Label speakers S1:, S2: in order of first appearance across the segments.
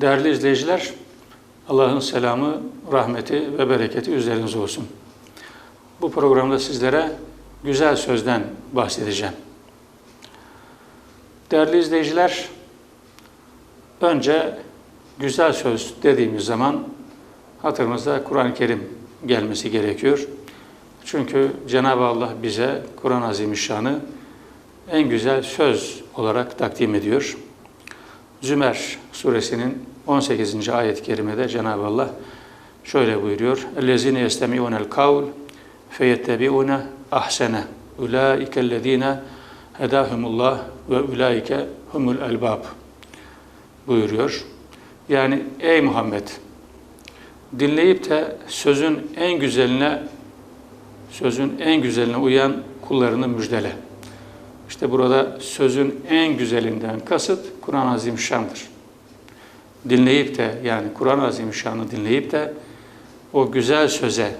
S1: Değerli izleyiciler, Allah'ın selamı, rahmeti ve bereketi üzerinize olsun. Bu programda sizlere güzel sözden bahsedeceğim. Değerli izleyiciler, önce güzel söz dediğimiz zaman hatırımıza Kur'an-ı Kerim gelmesi gerekiyor. Çünkü Cenab-ı Allah bize Kur'an-ı Azimüşşan'ı en güzel söz olarak takdim ediyor. Zümer suresinin 18. ayet-i kerimede Cenab-ı Allah şöyle buyuruyor. اَلَّذِينَ يَسْتَمِعُونَ الْقَوْلِ فَيَتَّبِعُونَ اَحْسَنَ اُولَٰئِكَ الَّذ۪ينَ هَدَاهُمُ اللّٰهِ وَاُولَٰئِكَ هُمُ الْاَلْبَابِ buyuruyor. Yani ey Muhammed dinleyip de sözün en güzeline sözün en güzeline uyan kullarını müjdele. İşte burada sözün en güzelinden kasıt Kur'an-ı Azimüşşan'dır. Dinleyip de yani Kur'an-ı Azimüşşan'ı dinleyip de o güzel söze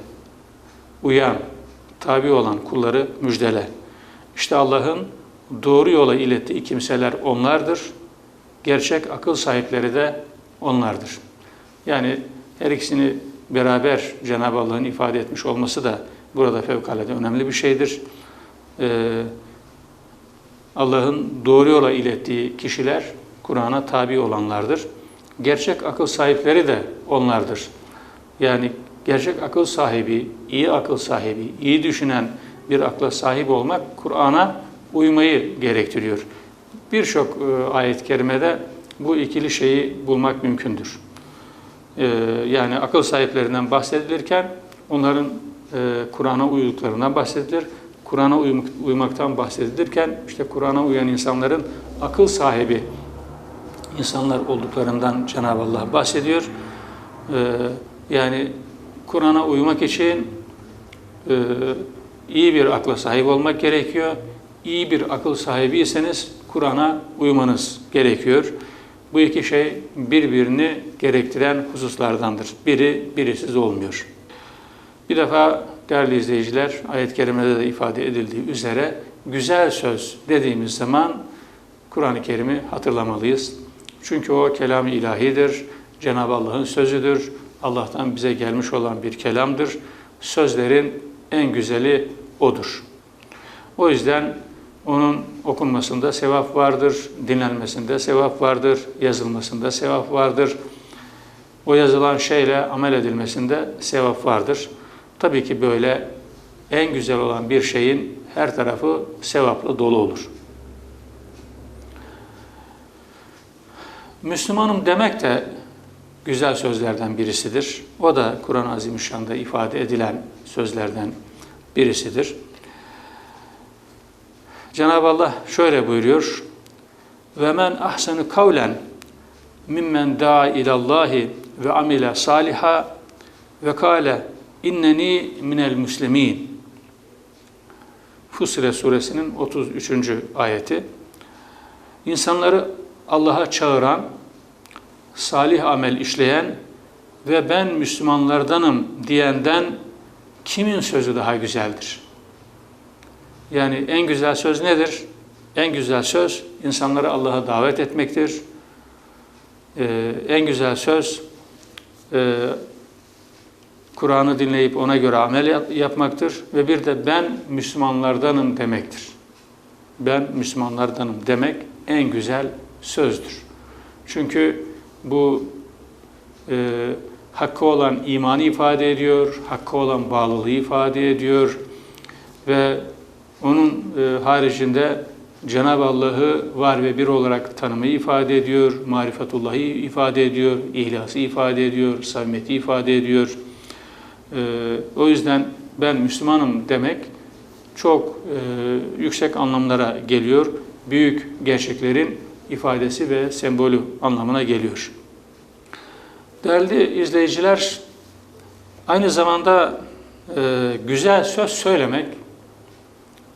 S1: uyan, tabi olan kulları müjdele. İşte Allah'ın doğru yola ilettiği kimseler onlardır. Gerçek akıl sahipleri de onlardır. Yani her ikisini beraber Cenab-ı Allah'ın ifade etmiş olması da burada fevkalade önemli bir şeydir. Ee, Allah'ın doğru yola ilettiği kişiler Kur'an'a tabi olanlardır. Gerçek akıl sahipleri de onlardır. Yani gerçek akıl sahibi, iyi akıl sahibi, iyi düşünen bir akla sahip olmak Kur'an'a uymayı gerektiriyor. Birçok e, ayet-i kerimede bu ikili şeyi bulmak mümkündür. E, yani akıl sahiplerinden bahsedilirken onların e, Kur'an'a uyduklarından bahsedilir. Kur'an'a uymaktan bahsedilirken işte Kur'an'a uyan insanların akıl sahibi insanlar olduklarından Cenab-ı Allah bahsediyor. Ee, yani Kur'an'a uymak için e, iyi bir akla sahip olmak gerekiyor. İyi bir akıl sahibiyseniz Kur'an'a uymanız gerekiyor. Bu iki şey birbirini gerektiren hususlardandır. Biri birisiz olmuyor. Bir defa değerli izleyiciler, ayet-i kerimede de ifade edildiği üzere güzel söz dediğimiz zaman Kur'an-ı Kerim'i hatırlamalıyız. Çünkü o kelam-ı ilahidir, Cenab-ı Allah'ın sözüdür, Allah'tan bize gelmiş olan bir kelamdır. Sözlerin en güzeli O'dur. O yüzden onun okunmasında sevap vardır, dinlenmesinde sevap vardır, yazılmasında sevap vardır. O yazılan şeyle amel edilmesinde sevap vardır. Tabii ki böyle en güzel olan bir şeyin her tarafı sevaplı dolu olur. Müslümanım demek de güzel sözlerden birisidir. O da Kur'an-ı Azimüşşan'da ifade edilen sözlerden birisidir. Cenab-ı Allah şöyle buyuruyor. Ve men ahsenu kavlen mimmen daa ilallahi ve amile saliha ve kâle inneni minel müslimin. Fusile suresinin 33. ayeti. İnsanları Allah'a çağıran, salih amel işleyen ve ben Müslümanlardanım diyenden kimin sözü daha güzeldir? Yani en güzel söz nedir? En güzel söz insanları Allah'a davet etmektir. Ee, en güzel söz e, Kur'an'ı dinleyip ona göre amel yapmaktır ve bir de ben Müslümanlardanım demektir. Ben Müslümanlardanım demek en güzel sözdür. Çünkü bu e, hakkı olan imanı ifade ediyor, hakkı olan bağlılığı ifade ediyor ve onun e, haricinde Cenab-ı Allah'ı var ve bir olarak tanımayı ifade ediyor, marifetullah'ı ifade ediyor, ihlası ifade ediyor, samimiyeti ifade ediyor. E, o yüzden ben Müslümanım demek çok e, yüksek anlamlara geliyor. Büyük gerçeklerin ifadesi ve sembolü anlamına geliyor. Değerli izleyiciler, aynı zamanda e, güzel söz söylemek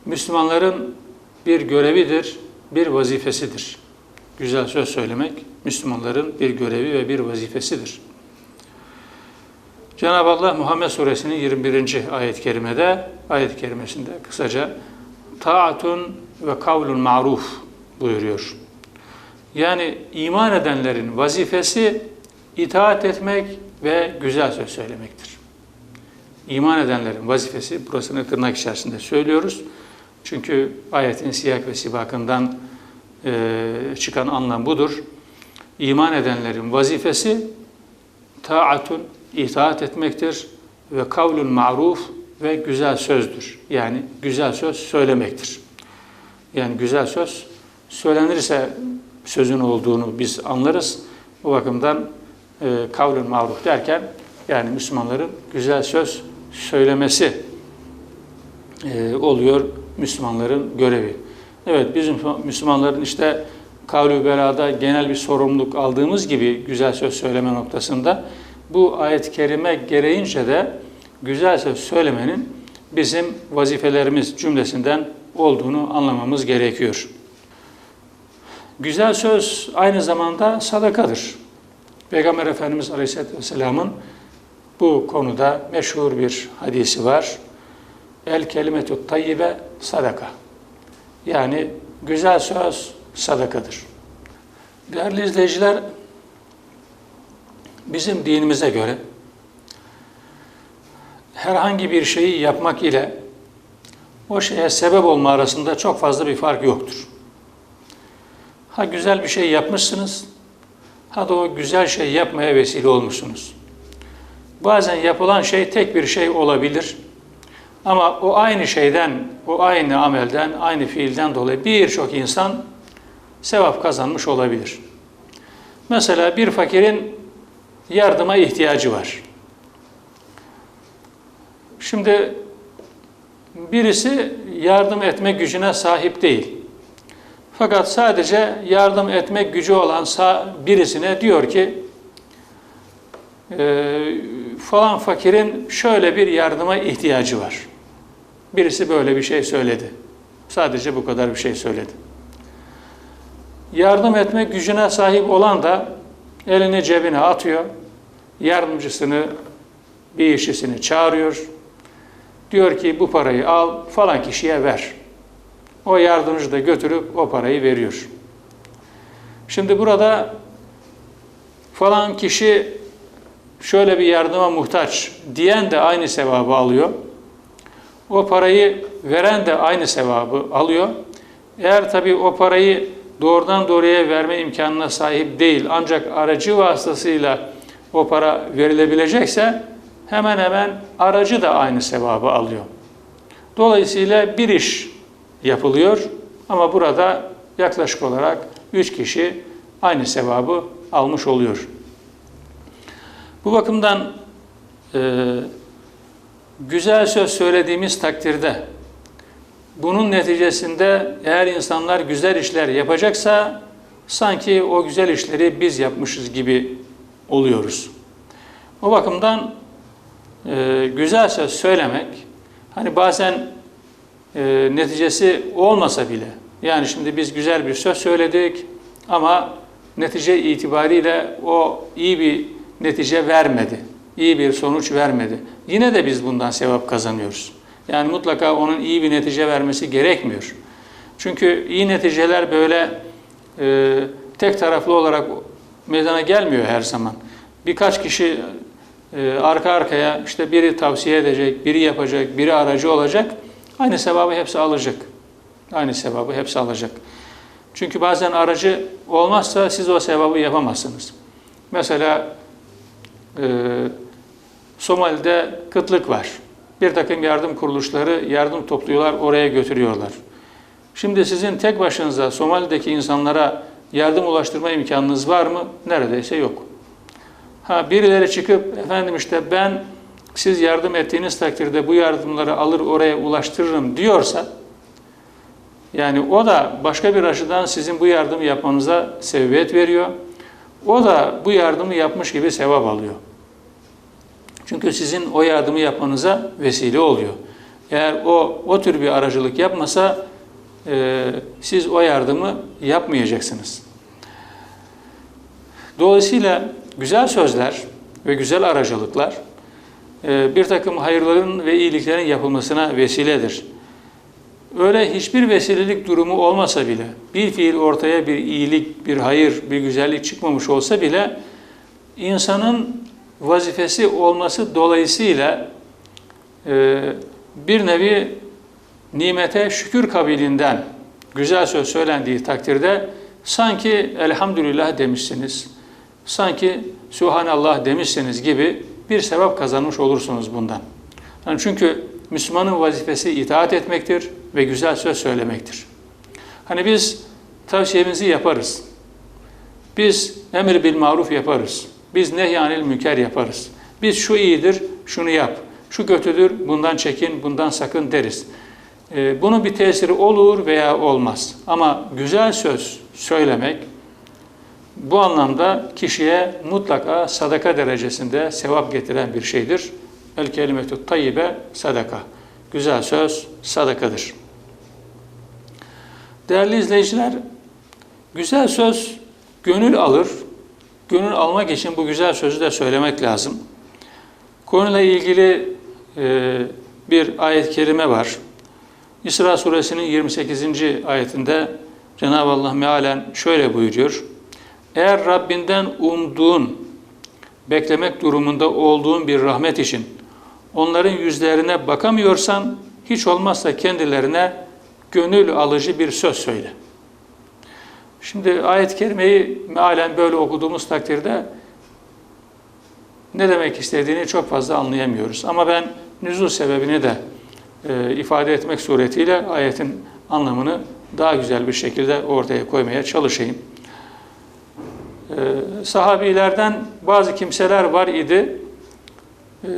S1: Müslümanların bir görevidir, bir vazifesidir. Güzel söz söylemek Müslümanların bir görevi ve bir vazifesidir. Cenab-ı Allah Muhammed Suresinin 21. ayet-i kerimede, ayet-i kerimesinde kısaca taatun ve kavlun maruf buyuruyor. Yani iman edenlerin vazifesi itaat etmek ve güzel söz söylemektir. İman edenlerin vazifesi, burasını tırnak içerisinde söylüyoruz. Çünkü ayetin siyak ve sibakından e, çıkan anlam budur. İman edenlerin vazifesi taatun, itaat etmektir ve kavlun ma'ruf ve güzel sözdür. Yani güzel söz söylemektir. Yani güzel söz söylenirse sözün olduğunu biz anlarız. Bu bakımdan e, kavlun ma'ruf derken yani Müslümanların güzel söz söylemesi e, oluyor Müslümanların görevi. Evet bizim Müslümanların işte kavlu belada genel bir sorumluluk aldığımız gibi güzel söz söyleme noktasında bu ayet-i kerime gereğince de güzel söz söylemenin bizim vazifelerimiz cümlesinden olduğunu anlamamız gerekiyor. Güzel söz aynı zamanda sadakadır. Peygamber Efendimiz Aleyhisselatü Vesselam'ın bu konuda meşhur bir hadisi var. El kelimetü tayyibe sadaka. Yani güzel söz sadakadır. Değerli izleyiciler, bizim dinimize göre herhangi bir şeyi yapmak ile o şeye sebep olma arasında çok fazla bir fark yoktur. Ha güzel bir şey yapmışsınız, ha da o güzel şey yapmaya vesile olmuşsunuz. Bazen yapılan şey tek bir şey olabilir. Ama o aynı şeyden, o aynı amelden, aynı fiilden dolayı birçok insan sevap kazanmış olabilir. Mesela bir fakirin yardıma ihtiyacı var. Şimdi birisi yardım etme gücüne sahip değil. Fakat sadece yardım etme gücü olan birisine diyor ki e, falan fakirin şöyle bir yardıma ihtiyacı var. Birisi böyle bir şey söyledi. Sadece bu kadar bir şey söyledi. Yardım etme gücüne sahip olan da elini cebine atıyor. Yardımcısını, bir işçisini çağırıyor. Diyor ki bu parayı al falan kişiye ver. O yardımcı da götürüp o parayı veriyor. Şimdi burada falan kişi şöyle bir yardıma muhtaç diyen de aynı sevabı alıyor. O parayı veren de aynı sevabı alıyor. Eğer tabi o parayı doğrudan doğruya verme imkanına sahip değil ancak aracı vasıtasıyla o para verilebilecekse hemen hemen aracı da aynı sevabı alıyor. Dolayısıyla bir iş yapılıyor ama burada yaklaşık olarak üç kişi aynı sevabı almış oluyor. Bu bakımdan e, güzel söz söylediğimiz takdirde bunun neticesinde eğer insanlar güzel işler yapacaksa sanki o güzel işleri biz yapmışız gibi oluyoruz. O bakımdan e, güzel söz söylemek hani bazen e, neticesi olmasa bile yani şimdi biz güzel bir söz söyledik ama netice itibariyle o iyi bir netice vermedi. iyi bir sonuç vermedi. Yine de biz bundan sevap kazanıyoruz. Yani mutlaka onun iyi bir netice vermesi gerekmiyor. Çünkü iyi neticeler böyle e, tek taraflı olarak meydana gelmiyor her zaman. Birkaç kişi e, arka arkaya işte biri tavsiye edecek, biri yapacak, biri aracı olacak. Aynı sevabı hepsi alacak. Aynı sevabı hepsi alacak. Çünkü bazen aracı olmazsa siz o sevabı yapamazsınız. Mesela e, Somali'de kıtlık var. Bir takım yardım kuruluşları yardım topluyorlar, oraya götürüyorlar. Şimdi sizin tek başınıza Somali'deki insanlara yardım ulaştırma imkanınız var mı? Neredeyse yok. Ha birileri çıkıp efendim işte ben siz yardım ettiğiniz takdirde bu yardımları alır oraya ulaştırırım diyorsa yani o da başka bir açıdan sizin bu yardımı yapmanıza sebebiyet veriyor. O da bu yardımı yapmış gibi sevap alıyor. Çünkü sizin o yardımı yapmanıza vesile oluyor. Eğer o o tür bir aracılık yapmasa e, siz o yardımı yapmayacaksınız. Dolayısıyla güzel sözler ve güzel aracılıklar bir takım hayırların ve iyiliklerin yapılmasına vesiledir. Öyle hiçbir vesilelik durumu olmasa bile, bir fiil ortaya bir iyilik, bir hayır, bir güzellik çıkmamış olsa bile insanın vazifesi olması dolayısıyla e, bir nevi nimete şükür kabilinden güzel söz söylendiği takdirde sanki elhamdülillah demişsiniz, sanki Sübhanallah demişsiniz gibi bir sevap kazanmış olursunuz bundan. Yani çünkü Müslümanın vazifesi itaat etmektir ve güzel söz söylemektir. Hani biz tavsiyemizi yaparız. Biz emir bil maruf yaparız. Biz nehyanil münker yaparız. Biz şu iyidir, şunu yap. Şu kötüdür, bundan çekin, bundan sakın deriz. Ee, bunun bir tesiri olur veya olmaz. Ama güzel söz söylemek bu anlamda kişiye mutlaka sadaka derecesinde sevap getiren bir şeydir. El kelimetü tayyibe sadaka. Güzel söz sadakadır. Değerli izleyiciler, güzel söz gönül alır. Gönül almak için bu güzel sözü de söylemek lazım. Konuyla ilgili e, bir ayet-i kerime var. İsra suresinin 28. ayetinde Cenab-ı Allah mealen şöyle buyuruyor. Eğer Rabbinden umduğun, beklemek durumunda olduğun bir rahmet için onların yüzlerine bakamıyorsan hiç olmazsa kendilerine gönül alıcı bir söz söyle. Şimdi ayet-i kerimeyi mealen böyle okuduğumuz takdirde ne demek istediğini çok fazla anlayamıyoruz. Ama ben nüzul sebebini de e, ifade etmek suretiyle ayetin anlamını daha güzel bir şekilde ortaya koymaya çalışayım. E, sahabilerden bazı kimseler var idi. E,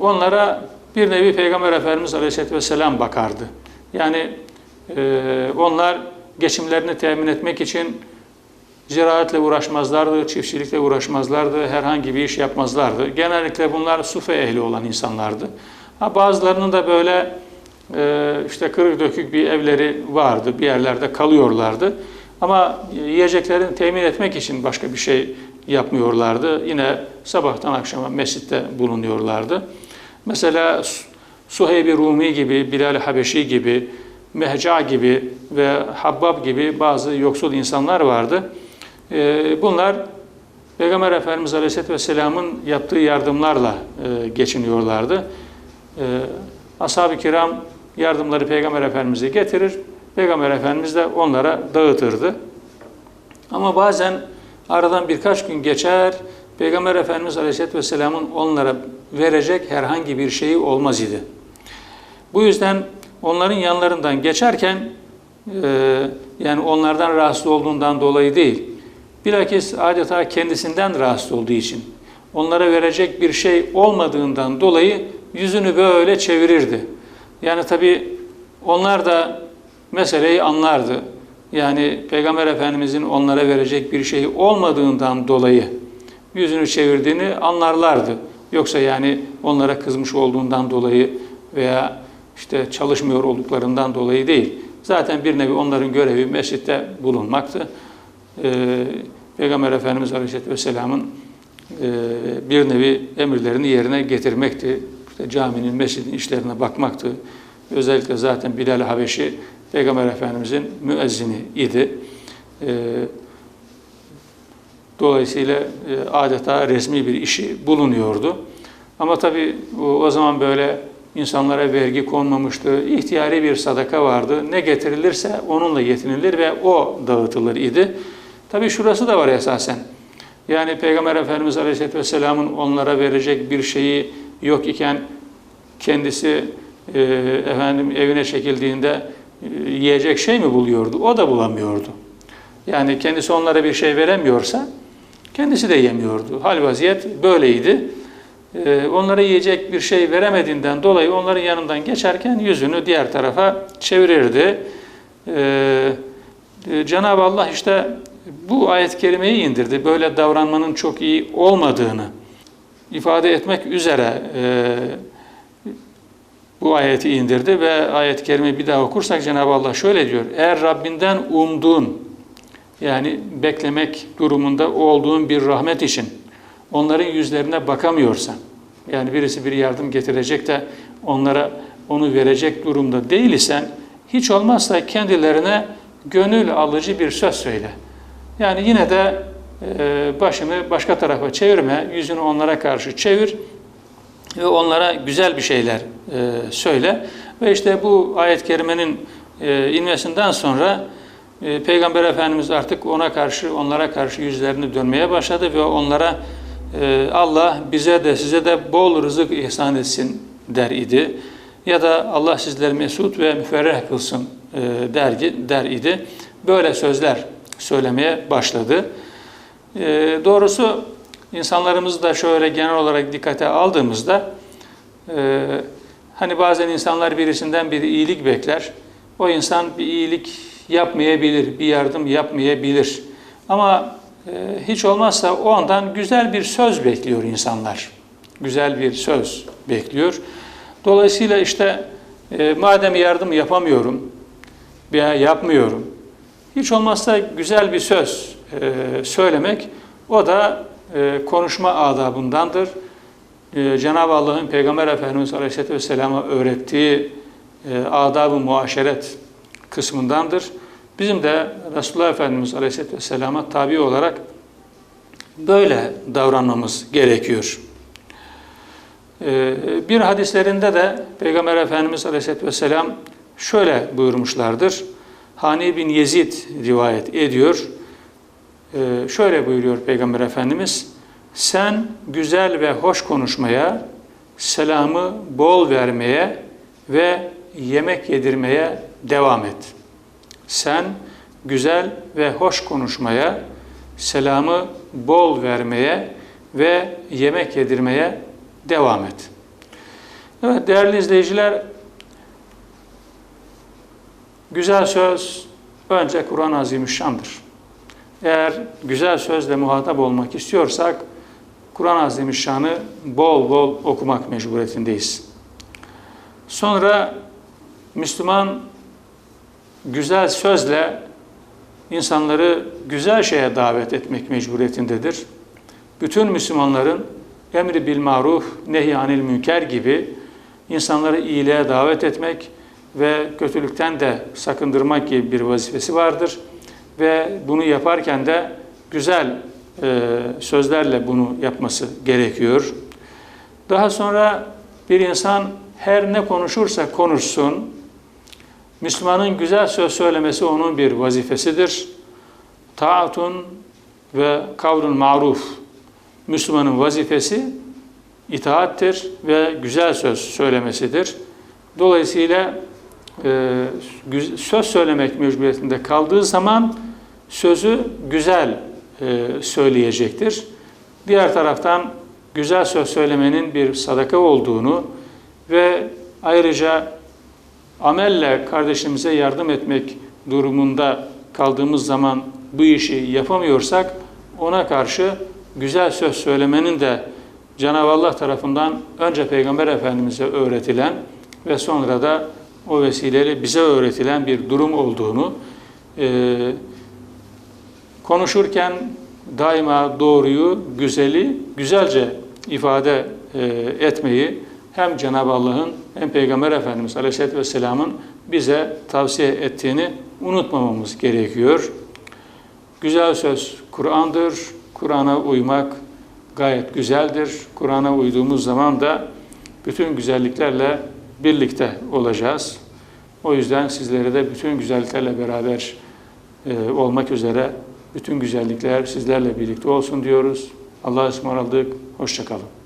S1: onlara bir nevi Peygamber Efendimiz Aleyhisselatü Vesselam bakardı. Yani e, onlar geçimlerini temin etmek için ziraatle uğraşmazlardı, çiftçilikle uğraşmazlardı, herhangi bir iş yapmazlardı. Genellikle bunlar sufe ehli olan insanlardı. Ha, bazılarının da böyle e, işte kırık dökük bir evleri vardı, bir yerlerde kalıyorlardı. Ama yiyeceklerini temin etmek için başka bir şey yapmıyorlardı. Yine sabahtan akşama mescitte bulunuyorlardı. Mesela Suheyb-i Rumi gibi, Bilal-i Habeşi gibi, Mehca gibi ve Habbab gibi bazı yoksul insanlar vardı. Ee, bunlar Peygamber Efendimiz Aleyhisselatü Vesselam'ın yaptığı yardımlarla e, geçiniyorlardı. Ashab-ı kiram yardımları Peygamber Efendimiz'e getirir, Peygamber Efendimiz de onlara dağıtırdı. Ama bazen aradan birkaç gün geçer, Peygamber Efendimiz Aleyhisselatü Vesselam'ın onlara verecek herhangi bir şeyi olmaz idi. Bu yüzden onların yanlarından geçerken, e, yani onlardan rahatsız olduğundan dolayı değil, bilakis adeta kendisinden rahatsız olduğu için, onlara verecek bir şey olmadığından dolayı yüzünü böyle çevirirdi. Yani tabi onlar da meseleyi anlardı. Yani Peygamber Efendimizin onlara verecek bir şey olmadığından dolayı yüzünü çevirdiğini anlarlardı. Yoksa yani onlara kızmış olduğundan dolayı veya işte çalışmıyor olduklarından dolayı değil. Zaten bir nevi onların görevi mescitte bulunmaktı. Ee, Peygamber Efendimiz Aleyhisselatü Vesselam'ın e, bir nevi emirlerini yerine getirmekti. İşte caminin, mescidin işlerine bakmaktı. Özellikle zaten Bilal Habeşi Peygamber Efendimizin müezzini idi. Ee, dolayısıyla e, adeta resmi bir işi bulunuyordu. Ama tabii o zaman böyle insanlara vergi konmamıştı. İhtiyari bir sadaka vardı. Ne getirilirse onunla yetinilir ve o dağıtılır idi. Tabii şurası da var esasen. Yani Peygamber Efendimiz Aleyhisselatü Vesselam'ın onlara verecek bir şeyi yok iken kendisi e, efendim evine çekildiğinde e, yiyecek şey mi buluyordu? O da bulamıyordu. Yani kendisi onlara bir şey veremiyorsa kendisi de yemiyordu. Hal vaziyet böyleydi. E, onlara yiyecek bir şey veremediğinden dolayı onların yanından geçerken yüzünü diğer tarafa çevirirdi. E, Cenab-ı Allah işte bu ayet-i kerimeyi indirdi. Böyle davranmanın çok iyi olmadığını ifade etmek üzere e, bu ayeti indirdi ve ayet-i kerimeyi bir daha okursak Cenab-ı Allah şöyle diyor. Eğer Rabbinden umduğun yani beklemek durumunda olduğun bir rahmet için onların yüzlerine bakamıyorsan yani birisi bir yardım getirecek de onlara onu verecek durumda değil isen hiç olmazsa kendilerine gönül alıcı bir söz söyle. Yani yine de başını başka tarafa çevirme, yüzünü onlara karşı çevir ve onlara güzel bir şeyler e, söyle. Ve işte bu ayet-i kerimenin e, inmesinden sonra e, Peygamber Efendimiz artık ona karşı, onlara karşı yüzlerini dönmeye başladı ve onlara Allah bize de size de bol rızık ihsan etsin der idi. Ya da Allah sizleri mesut ve müferreh kılsın der, der idi. Böyle sözler söylemeye başladı. Doğrusu insanlarımızı da şöyle genel olarak dikkate aldığımızda e, hani bazen insanlar birisinden bir iyilik bekler. O insan bir iyilik yapmayabilir, bir yardım yapmayabilir. Ama e, hiç olmazsa o andan güzel bir söz bekliyor insanlar. Güzel bir söz bekliyor. Dolayısıyla işte e, madem yardım yapamıyorum veya yapmıyorum, hiç olmazsa güzel bir söz e, söylemek o da e, konuşma adabındandır. E, Cenab-ı Allah'ın Peygamber Efendimiz Aleyhisselatü Vesselam'a öğrettiği e, adab-ı muaşeret kısmındandır. Bizim de Resulullah Efendimiz Aleyhisselatü Vesselam'a tabi olarak böyle davranmamız gerekiyor. E, bir hadislerinde de Peygamber Efendimiz Aleyhisselatü Vesselam şöyle buyurmuşlardır. Hani bin Yezid rivayet ediyor. E, şöyle buyuruyor Peygamber Efendimiz. Sen güzel ve hoş konuşmaya, selamı bol vermeye ve yemek yedirmeye devam et. Sen güzel ve hoş konuşmaya, selamı bol vermeye ve yemek yedirmeye devam et. Evet değerli izleyiciler, güzel söz önce Kur'an-ı Azimüşşan'dır. Eğer güzel sözle muhatap olmak istiyorsak, Kur'an-ı Azimüşşan'ı bol bol okumak mecburiyetindeyiz. Sonra Müslüman güzel sözle insanları güzel şeye davet etmek mecburiyetindedir. Bütün Müslümanların emri bil maruf, nehyanil münker gibi insanları iyiliğe davet etmek ve kötülükten de sakındırmak gibi bir vazifesi vardır. Ve bunu yaparken de güzel e, sözlerle bunu yapması gerekiyor. Daha sonra bir insan her ne konuşursa konuşsun, Müslümanın güzel söz söylemesi onun bir vazifesidir. Taatun ve kavrun maruf. Müslümanın vazifesi itaattir ve güzel söz söylemesidir. Dolayısıyla e, söz söylemek mecburiyetinde kaldığı zaman sözü güzel e, söyleyecektir. Diğer taraftan güzel söz söylemenin bir sadaka olduğunu ve ayrıca amelle kardeşimize yardım etmek durumunda kaldığımız zaman bu işi yapamıyorsak ona karşı güzel söz söylemenin de Cenab-ı Allah tarafından önce Peygamber Efendimiz'e öğretilen ve sonra da o vesileyle bize öğretilen bir durum olduğunu e, konuşurken daima doğruyu, güzeli güzelce ifade e, etmeyi hem Cenab-ı Allah'ın hem Peygamber Efendimiz Aleyhisselatü Vesselam'ın bize tavsiye ettiğini unutmamamız gerekiyor. Güzel söz Kur'an'dır. Kur'an'a uymak gayet güzeldir. Kur'an'a uyduğumuz zaman da bütün güzelliklerle birlikte olacağız. O yüzden sizlere de bütün güzelliklerle beraber e, olmak üzere bütün güzellikler sizlerle birlikte olsun diyoruz. Allah'a ısmarladık. Hoşçakalın.